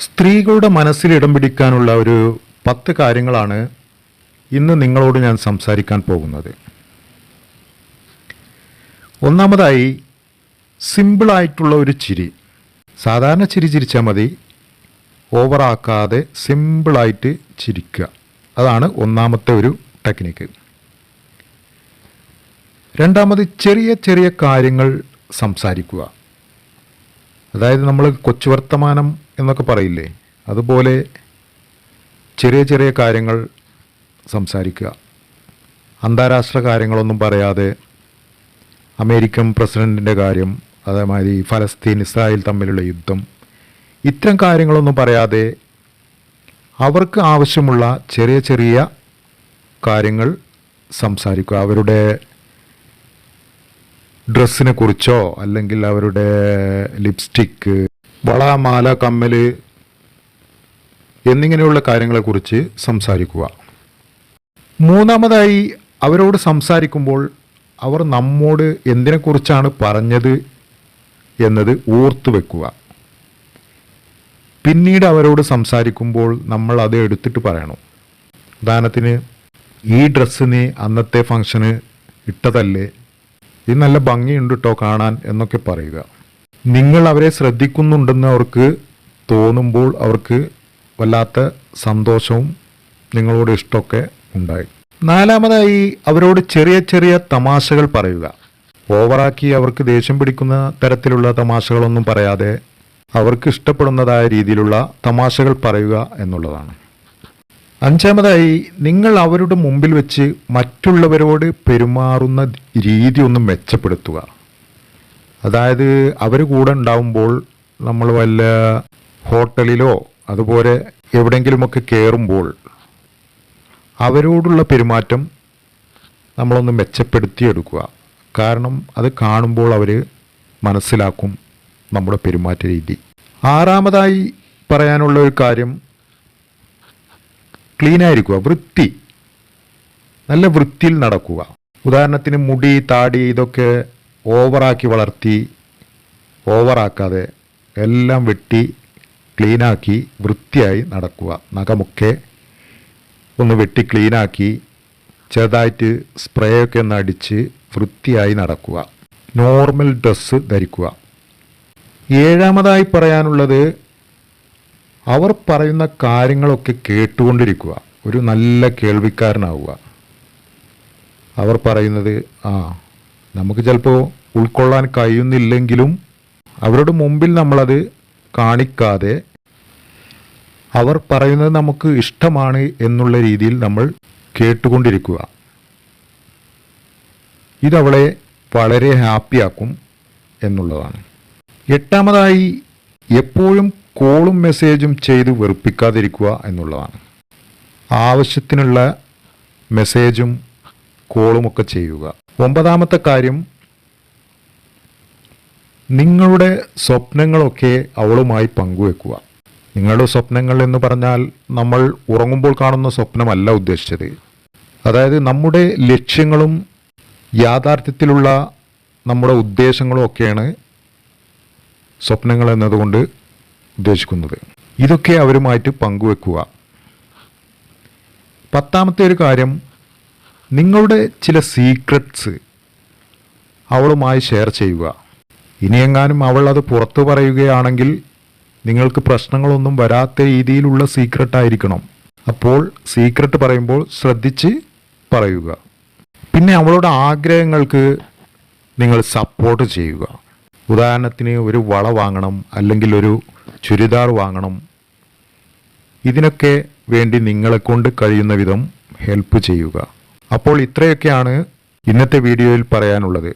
സ്ത്രീകളുടെ മനസ്സിൽ ഇടം പിടിക്കാനുള്ള ഒരു പത്ത് കാര്യങ്ങളാണ് ഇന്ന് നിങ്ങളോട് ഞാൻ സംസാരിക്കാൻ പോകുന്നത്. ഒന്നാമതായി സിമ്പിളായിട്ടുള്ള ഒരു ചിരി. സാധാരണ ചിരി ചിരിച്ചാൽ മതി. ഓവറാക്കാതെ സിമ്പിളായിട്ട് ചിരിക്കുക. അതാണ് ഒന്നാമത്തെ ഒരു ടെക്നിക്ക്. രണ്ടാമത് ചെറിയ ചെറിയ കാര്യങ്ങൾ സംസാരിക്കുക. അതായത് നമ്മൾ കൊച്ചു വർത്തമാനം എന്നൊക്കെ പറയില്ലേ? അതുപോലെ ചെറിയ ചെറിയ കാര്യങ്ങൾ സംസാരിക്കുക. അന്താരാഷ്ട്ര കാര്യങ്ങളൊന്നും പറയാതെ അമേരിക്കൻ പ്രസിഡന്റിന്റെ കാര്യം അതേമാതിരി ഫലസ്തീൻ ഇസ്രായേൽ തമ്മിലുള്ള യുദ്ധം ഇത്തരം കാര്യങ്ങളൊന്നും പറയാതെ അവർക്ക് ആവശ്യമുള്ള ചെറിയ ചെറിയ കാര്യങ്ങൾ സംസാരിക്കുക. അവരുടെ ഡ്രസ്സിനെ കുറിച്ചോ അല്ലെങ്കിൽ അവരുടെ ലിപ്സ്റ്റിക്ക് വള മാല കമ്മൽ എന്നിങ്ങനെയുള്ള കാര്യങ്ങളെക്കുറിച്ച് സംസാരിക്കുക. മൂന്നാമതായി അവരോട് സംസാരിക്കുമ്പോൾ അവർ നമ്മോട് എന്തിനെക്കുറിച്ചാണ് പറഞ്ഞത് എന്നത് ഓർത്തു വെക്കുക. പിന്നീട് അവരോട് സംസാരിക്കുമ്പോൾ നമ്മൾ അത് എടുത്തിട്ട് പറയണം. ഉദാഹരണത്തിന് ഈ ഡ്രസ്സിന് അന്നത്തെ ഫങ്ഷന് ഇട്ടതല്ലേ? ഇത് നല്ല ഭംഗിയുണ്ട് കേട്ടോ കാണാൻ എന്നൊക്കെ പറയുക. നിങ്ങൾ അവരെ ശ്രദ്ധിക്കുന്നുണ്ടെന്ന് അവർക്ക് തോന്നുമ്പോൾ അവർക്ക് വല്ലാത്ത സന്തോഷവും നിങ്ങളോട് ഇഷ്ടമൊക്കെ ഉണ്ടായി. നാലാമതായി അവരോട് ചെറിയ ചെറിയ തമാശകൾ പറയുക. ഓവറാക്കി അവർക്ക് ദേഷ്യം പിടിക്കുന്ന തരത്തിലുള്ള തമാശകളൊന്നും പറയാതെ അവർക്ക് ഇഷ്ടപ്പെടുന്നതായ രീതിയിലുള്ള തമാശകൾ പറയുക എന്നുള്ളതാണ്. അഞ്ചാമതായി നിങ്ങൾ അവരുടെ മുമ്പിൽ വെച്ച് മറ്റുള്ളവരോട് പെരുമാറുന്ന രീതി ഒന്ന് മെച്ചപ്പെടുത്തുക. അതായത് അവർ കൂടെ ഉണ്ടാവുമ്പോൾ നമ്മൾ വല്ല ഹോട്ടലിലോ അതുപോലെ എവിടെയെങ്കിലുമൊക്കെ കയറുമ്പോൾ അവരോടുള്ള പെരുമാറ്റം നമ്മളൊന്ന് മെച്ചപ്പെടുത്തിയെടുക്കുക. കാരണം അത് കാണുമ്പോൾ അവർ മനസ്സിലാക്കും നമ്മുടെ പെരുമാറ്റ രീതി. ആറാമതായി പറയാനുള്ള ഒരു കാര്യം ക്ലീൻ ആയിരിക്കുക വൃത്തി. നല്ല വൃത്തിയിൽ നടക്കുക. ഉദാഹരണത്തിന് മുടി താടി ഇതൊക്കെ ഓവറാക്കി വളർത്തി ഓവറാക്കാതെ എല്ലാം വെട്ടി ക്ലീനാക്കി വൃത്തിയായി നടക്കുക. നഖമൊക്കെ ഒന്ന് വെട്ടി ക്ലീനാക്കി ചെറുതായിട്ട് സ്പ്രേ ഒക്കെ ഒന്ന് അടിച്ച് വൃത്തിയായി നടക്കുക. നോർമൽ ഡ്രസ്സ് ധരിക്കുക. ഏഴാമതായി പറയാനുള്ളത് അവർ പറയുന്ന കാര്യങ്ങളൊക്കെ കേട്ടുകൊണ്ടിരിക്കുക. ഒരു നല്ല കേൾവിക്കാരനാവുക. അവർ പറയുന്നത് ആ നമുക്ക് ചിലപ്പോൾ ഉൾക്കൊള്ളാൻ കഴിയുന്നില്ലെങ്കിലും അവരുടെ മുമ്പിൽ നമ്മളത് കാണിക്കാതെ അവർ പറയുന്നത് നമുക്ക് ഇഷ്ടമാണ് എന്നുള്ള രീതിയിൽ നമ്മൾ കേട്ടുകൊണ്ടിരിക്കുക. ഇതവളെ വളരെ ഹാപ്പിയാക്കും എന്നുള്ളതാണ്. എട്ടാമതായി എപ്പോഴും കോളും മെസ്സേജും ചെയ്ത് വെറുപ്പിക്കാതിരിക്കുക എന്നുള്ളതാണ്. ആവശ്യത്തിനുള്ള മെസ്സേജും കോളുമൊക്കെ ചെയ്യുക. ഒമ്പതാമത്തെ കാര്യം നിങ്ങളുടെ സ്വപ്നങ്ങളൊക്കെ അവളുമായി പങ്കുവെക്കുക. നിങ്ങളുടെ സ്വപ്നങ്ങൾ എന്ന് പറഞ്ഞാൽ നമ്മൾ ഉറങ്ങുമ്പോൾ കാണുന്ന സ്വപ്നമല്ല ഉദ്ദേശിച്ചത്. അതായത് നമ്മുടെ ലക്ഷ്യങ്ങളും യാഥാർത്ഥ്യത്തിലുള്ള നമ്മുടെ ഉദ്ദേശങ്ങളും ഒക്കെയാണ് സ്വപ്നങ്ങൾ എന്നതുകൊണ്ട് ഉദ്ദേശിക്കുന്നത്. ഇതൊക്കെ അവരുമായിട്ട് പങ്കുവെക്കുക. പത്താമത്തെ ഒരു കാര്യം നിങ്ങളുടെ ചില സീക്രട്സ് അവളുമായി ഷെയർ ചെയ്യുക. ഇനിയെങ്ങാനും അവൾ അത് പുറത്തു പറയുകയാണെങ്കിൽ നിങ്ങൾക്ക് പ്രശ്നങ്ങളൊന്നും വരാത്ത രീതിയിലുള്ള സീക്രട്ട് ആയിരിക്കണം. അപ്പോൾ സീക്രട്ട് പറയുമ്പോൾ ശ്രദ്ധിച്ച് പറയുക. പിന്നെ അവളുടെ ആഗ്രഹങ്ങൾക്ക് നിങ്ങൾ സപ്പോർട്ട് ചെയ്യുക. ഉദാഹരണത്തിന് ഒരു വള വാങ്ങണം അല്ലെങ്കിൽ ഒരു ചുരിദാർ വാങ്ങണം. ഇതിനൊക്കെ വേണ്ടി നിങ്ങളെ കൊണ്ട് കഴിയുന്ന വിധം ഹെൽപ്പ് ചെയ്യുക. അപ്പോൾ ഇത്രയൊക്കെയാണ് ഇന്നത്തെ വീഡിയോയിൽ പറയാനുള്ളത്.